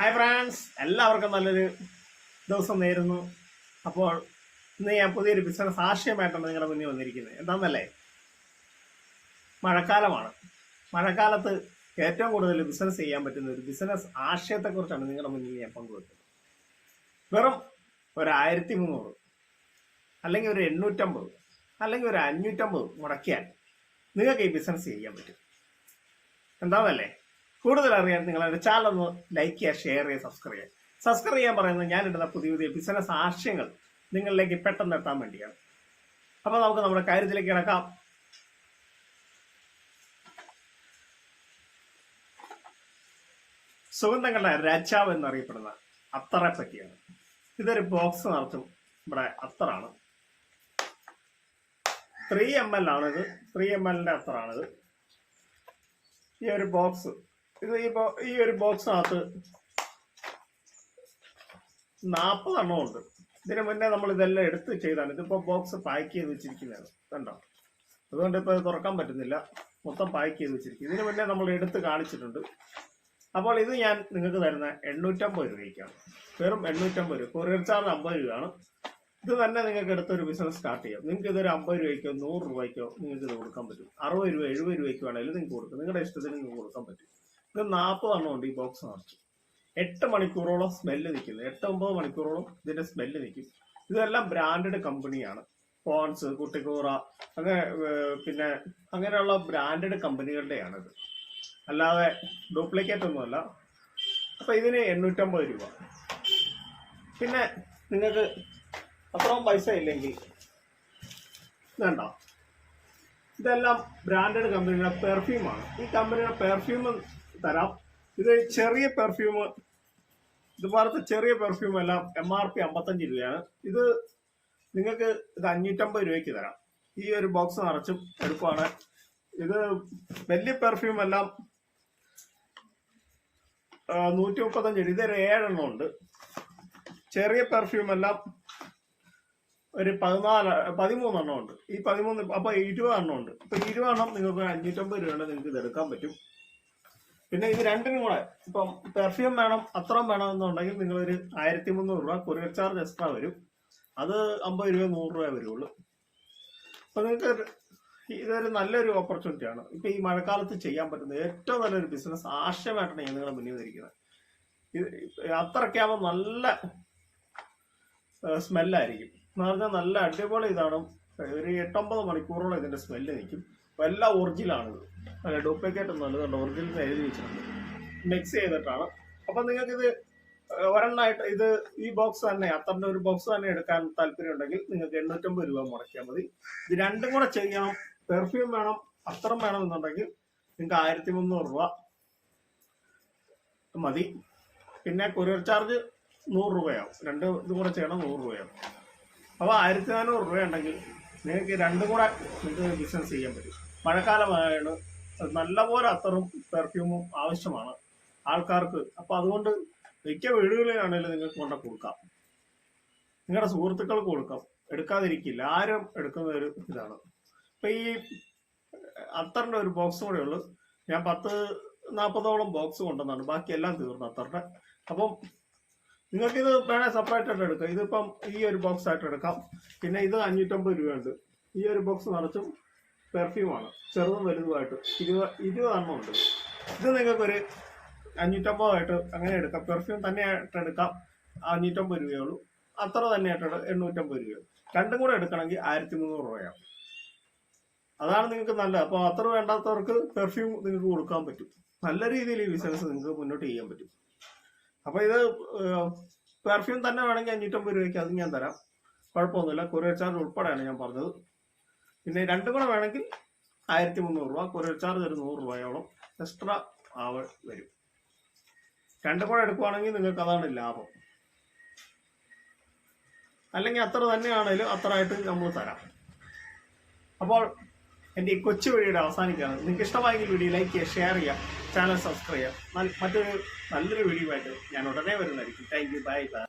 Hi France എല്ലാവർക്കും നല്ലൊരു ദിവസം നേരുന്നു. അപ്പോൾ ഇന്ന് ഞാൻ പുതിയൊരു ബിസിനസ് ആശയമായിട്ടാണ് നിങ്ങളുടെ മുന്നിൽ വന്നിരിക്കുന്നത്. എന്താണെന്നല്ലേ മഴക്കാലമാണ്. മഴക്കാലത്ത് ഏറ്റവും കൂടുതൽ ബിസിനസ് ചെയ്യാൻ പറ്റുന്ന ഒരു ബിസിനസ് ആശയത്തെക്കുറിച്ചാണ് നിങ്ങളുടെ മുന്നിൽ ഞാൻ പങ്കുവെക്കുന്നത്. വെറും ഒരു ആയിരത്തി മുന്നൂറ് അല്ലെങ്കിൽ ഒരു എണ്ണൂറ്റമ്പത് അല്ലെങ്കിൽ ഒരു അഞ്ഞൂറ്റമ്പത് മുടക്കിയാൽ നിങ്ങൾക്ക് ഈ ബിസിനസ് ചെയ്യാൻ പറ്റും. എന്താണല്ലേ കൂടുതൽ അറിയാൻ എന്റെ ചാനൽ ഒന്ന് ലൈക്ക് ചെയ്യുക ഷെയർ ചെയ്യുക സബ്സ്ക്രൈബ് ചെയ്യുക. സബ്സ്ക്രൈബ് ചെയ്യാൻ പറയുന്നത് ഞാനിടുന്ന പുതിയ പുതിയ ബിസിനസ് ആശയങ്ങൾ നിങ്ങളിലേക്ക് പെട്ടെന്ന് എത്താൻ വേണ്ടിയാണ്. അപ്പോൾ നമുക്ക് നമ്മുടെ കാര്യത്തിലേക്ക് കിടക്കാം. സുഗന്ധങ്ങളുടെ രാജാവ് എന്നറിയപ്പെടുന്ന അത്തറെ പറ്റിയാണ്. ഇതൊരു ബോക്സ് നടത്തും. ഇവിടെ അത്തറാണ്. ത്രീ എം എൽ ആണിത്. ത്രീ എം എല്ലിന്റെ അത്തറാണിത്. ഈ ഒരു ബോക്സ് ഇത് ഈ ഈ ഒരു ബോക്സിനകത്ത് നാൽപ്പതെണ്ണം ഉണ്ട്. ഇതിനു മുന്നേ നമ്മൾ ഇതെല്ലാം എടുത്ത് ചെയ്താണ്. ഇതിപ്പോ ബോക്സ് പാക്ക് ചെയ്ത് വെച്ചിരിക്കുന്നതാണ്. കണ്ടോ? അതുകൊണ്ട് ഇപ്പൊ തുറക്കാൻ പറ്റുന്നില്ല. മൊത്തം പാക്ക് ചെയ്ത് വെച്ചിരിക്കും ഇതിനു മുന്നേ നമ്മൾ എടുത്ത് കാണിച്ചിട്ടുണ്ട്. അപ്പോൾ ഇത് ഞാൻ നിങ്ങൾക്ക് തരുന്ന എണ്ണൂറ്റമ്പത് രൂപയ്ക്കാണ്. വെറും എണ്ണൂറ്റമ്പത് രൂപ. കൊറിയർ ചാർജ് അമ്പത് രൂപയാണ്. ഇത് തന്നെ നിങ്ങൾക്ക് എടുത്തൊരു ബിസിനസ് സ്റ്റാർട്ട് ചെയ്യാം. നിങ്ങൾക്ക് ഇതൊരു അമ്പത് രൂപയ്ക്കോ നൂറ് രൂപയ്ക്കോ നിങ്ങൾക്ക് ഇത് കൊടുക്കാൻ പറ്റും. അറുപത് രൂപ എഴുപത് രൂപയ്ക്ക് വേണമെങ്കിലും നിങ്ങൾക്ക് കൊടുക്കും. നിങ്ങളുടെ ഇഷ്ടത്തിന് നിങ്ങൾക്ക് കൊടുക്കാൻ പറ്റും. ഇത് നാൽപ്പതെണ്ണം ഉണ്ട് ഈ ബോക്സ് നിറച്ച്. എട്ട് മണിക്കൂറോളം സ്മെല്ല് നിൽക്കുന്നത് എട്ട് ഒമ്പത് മണിക്കൂറോളം ഇതിന്റെ സ്മെല്ല് നിൽക്കും. ഇതെല്ലാം ബ്രാൻഡഡ് കമ്പനിയാണ് പോൺസ് കുട്ടിക്കൂറ അങ്ങനെ പിന്നെ അങ്ങനെയുള്ള ബ്രാൻഡഡ് കമ്പനികളുടെയാണിത് അല്ലാതെ ഡ്യൂപ്ലിക്കേറ്റ് ഒന്നുമല്ല. അപ്പൊ ഇതിന് എണ്ണൂറ്റമ്പത് രൂപ. പിന്നെ നിങ്ങൾക്ക് അത്രയും പൈസ ഇല്ലെങ്കിൽ വേണ്ട. ഇതെല്ലാം ബ്രാൻഡഡ് കമ്പനിയുടെ പെർഫ്യൂമാണ് ഈ കമ്പനിയുടെ പെർഫ്യൂം തരാം. ഇത് ചെറിയ പെർഫ്യൂം ഇതുപോലത്തെ ചെറിയ പെർഫ്യൂം എല്ലാം എം ആർ പി അമ്പത്തഞ്ച് രൂപയാണ്. ഇത് നിങ്ങൾക്ക് ഇത് അഞ്ഞൂറ്റമ്പത് രൂപയ്ക്ക് തരാം. ഈ ഒരു ബോക്സ് നിറച്ചും എടുക്കുവാണ്. ഇത് വലിയ പെർഫ്യൂം എല്ലാം നൂറ്റി മുപ്പത്തഞ്ച് രൂപ. ഇതൊരു ഏഴെണ്ണം ഉണ്ട്. ചെറിയ പെർഫ്യൂം എല്ലാം ഒരു പതിനാല് പതിമൂന്നെണ്ണം ഉണ്ട്. ഈ പതിമൂന്ന് അപ്പൊ ഇരുപത് എണ്ണം ഉണ്ട്. ഇപ്പൊ ഇരുപത് എണ്ണം നിങ്ങൾക്ക് അഞ്ഞൂറ്റമ്പത് രൂപയാണ് നിങ്ങൾക്ക് ഇത് എടുക്കാൻ പറ്റും. പിന്നെ ഇത് രണ്ടിനും കൂടെ. ഇപ്പം പെർഫ്യൂം വേണം അത്രയും വേണം എന്നുണ്ടെങ്കിൽ നിങ്ങൾ ഒരു ആയിരത്തി മുന്നൂറ് രൂപ കൊറിയർ ചാർജ് എക്സ്ട്രാ വരും. അത് അമ്പത് രൂപ നൂറ് രൂപ വരുള്ളൂ അപ്പൊ നിങ്ങൾക്ക് ഇതൊരു നല്ലൊരു ഓപ്പർച്യൂണിറ്റി ആണ്. ഇപ്പൊ ഈ മഴക്കാലത്ത് ചെയ്യാൻ പറ്റുന്ന ഏറ്റവും നല്ലൊരു ബിസിനസ് ആശയമായിട്ടാണ് ഞാൻ നിങ്ങളെ മുന്നിൽ വന്നിരിക്കുന്നത്. ഇത് അത്രയ്ക്കാവുമ്പോൾ നല്ല സ്മെല്ലായിരിക്കും എന്ന് പറഞ്ഞാൽ നല്ല അടിപൊളി ഇതാണ്. ഒരു എട്ടൊമ്പത് മണിക്കൂറോളം ഇതിന്റെ സ്മെല്ല് നിൽക്കും. അപ്പൊ എല്ലാം ഒറിജിനലാണിത് അല്ല ഡ്യൂപ്ലിക്കേറ്റ് ഒന്നും അല്ല. ഒറിജിനൽ എഴുതി വെച്ചിട്ടുണ്ട്. മിക്സ് ചെയ്തിട്ടാണ്. അപ്പൊ നിങ്ങൾക്ക് ഇത് ഒരെണ്ണമായിട്ട് ഇത് ഈ ബോക്സ് തന്നെ അത്തറിന്റെ ഒരു ബോക്സ് തന്നെ എടുക്കാൻ താല്പര്യം ഉണ്ടെങ്കിൽ നിങ്ങൾക്ക് എണ്ണൂറ്റമ്പത് രൂപ മുടക്കിയാൽ മതി. ഇത് രണ്ടും കൂടെ ചെയ്യണം. പെർഫ്യൂം വേണം അത്തറും വേണം എന്നുണ്ടെങ്കിൽ നിങ്ങൾക്ക് ആയിരത്തി മുന്നൂറ് രൂപ മതി. പിന്നെ കൊറിയർ ചാർജ് നൂറ് രൂപയാവും. രണ്ട് ഇതും കൂടെ ചെയ്യണം നൂറ് രൂപയാവും. അപ്പോൾ ആയിരത്തി നാനൂറ് രൂപ ഉണ്ടെങ്കിൽ നിങ്ങൾക്ക് രണ്ടും കൂടെ നിങ്ങൾക്ക് ബിസിനസ് ചെയ്യാൻ പറ്റും. മഴക്കാലമായാണ് നല്ലപോലെ അത്തറും പെർഫ്യൂമും ആവശ്യമാണ് ആൾക്കാർക്ക്. അപ്പോൾ അതുകൊണ്ട് മിക്ക വീടുകളിലാണെങ്കിലും നിങ്ങൾക്ക് കൊണ്ട് കൊടുക്കാം. നിങ്ങളുടെ സുഹൃത്തുക്കൾക്ക് കൊടുക്കാം. എടുക്കാതിരിക്കില്ല. ആരും എടുക്കുന്ന ഒരു ഇതാണ്. അപ്പൊ ഈ അത്തറിന്റെ ഒരു ബോക്സ് കൂടെ ഉള്ളു. ഞാൻ പത്ത് നാൽപ്പതോളം ബോക്സ് കൊണ്ടുവന്നാണ്. ബാക്കി എല്ലാം തീർന്നു അത്തറിന്റെ. അപ്പം നിങ്ങൾക്ക് ഇത് വേണേൽ സെപ്പറേറ്റ് ആയിട്ട് എടുക്കാം. ഇതിപ്പം ഈ ഒരു ബോക്സ് ആയിട്ട് എടുക്കാം. പിന്നെ ഇത് അഞ്ഞൂറ്റമ്പത് രൂപയുണ്ട്. ഈ ഒരു ബോക്സ് നിറച്ചും പെർഫ്യൂമാണ്. ചെറുതും വലുതുമായിട്ട്. ഇരുപത് ഇരുപതെണ്ണം ഉണ്ട്. ഇത് നിങ്ങൾക്കൊരു അഞ്ഞൂറ്റമ്പതായിട്ട് അങ്ങനെ എടുക്കാം. പെർഫ്യൂം തന്നെയായിട്ട് എടുക്കാം. അഞ്ഞൂറ്റമ്പത് രൂപയുള്ളൂ. അത്ര തന്നെയായിട്ട് എണ്ണൂറ്റമ്പത് രൂപ രണ്ടും കൂടെ എടുക്കണമെങ്കിൽ ആയിരത്തി മുന്നൂറ് രൂപയാണ്. അതാണ് നിങ്ങൾക്ക് നല്ലത്. അപ്പോൾ അത്ര വേണ്ടാത്തവർക്ക് പെർഫ്യൂം നിങ്ങൾക്ക് കൊടുക്കാൻ പറ്റും. നല്ല രീതിയിൽ ഈ ബിസിനസ് നിങ്ങൾക്ക് മുന്നോട്ട് ചെയ്യാൻ പറ്റും. അപ്പോൾ ഇത് പെർഫ്യൂം തന്നെ വേണമെങ്കിൽ അഞ്ഞൂറ്റമ്പത് രൂപയ്ക്ക് അത് ഞാൻ തരാം. കുഴപ്പമൊന്നുമില്ല. കൊറിയർ ചാർജ് ഉൾപ്പെടെയാണ് ഞാൻ പറഞ്ഞത്. പിന്നെ രണ്ടും കൂടെ വേണമെങ്കിൽ ആയിരത്തി മുന്നൂറ് രൂപ കൊറിയർ ചാർജ് ഒരു നൂറ് രൂപയോളം എക്സ്ട്രാ ആവ വരും. രണ്ടും കൂടെ എടുക്കുവാണെങ്കിൽ നിങ്ങൾക്ക് അതാണ് ലാഭം. അല്ലെങ്കിൽ അത്ര തന്നെയാണേലും അത്ര ആയിട്ട് നമ്മൾ തരാം. അപ്പോൾ എന്റെ ഈ കൊച്ചു വീഡിയോയുടെ അവസാനിക്കുകയാണ് നിങ്ങൾക്ക് ഇഷ്ടമായെങ്കിൽ വീഡിയോ ലൈക്ക് ചെയ്യുക ഷെയർ ചെയ്യുക ചാനൽ സബ്സ്ക്രൈബ് ചെയ്യുക. മറ്റൊരു നല്ലൊരു വീഡിയോ ആയിട്ട് ഞാൻ ഉടനെ വരുന്നതായിരിക്കും. Thank you bye bye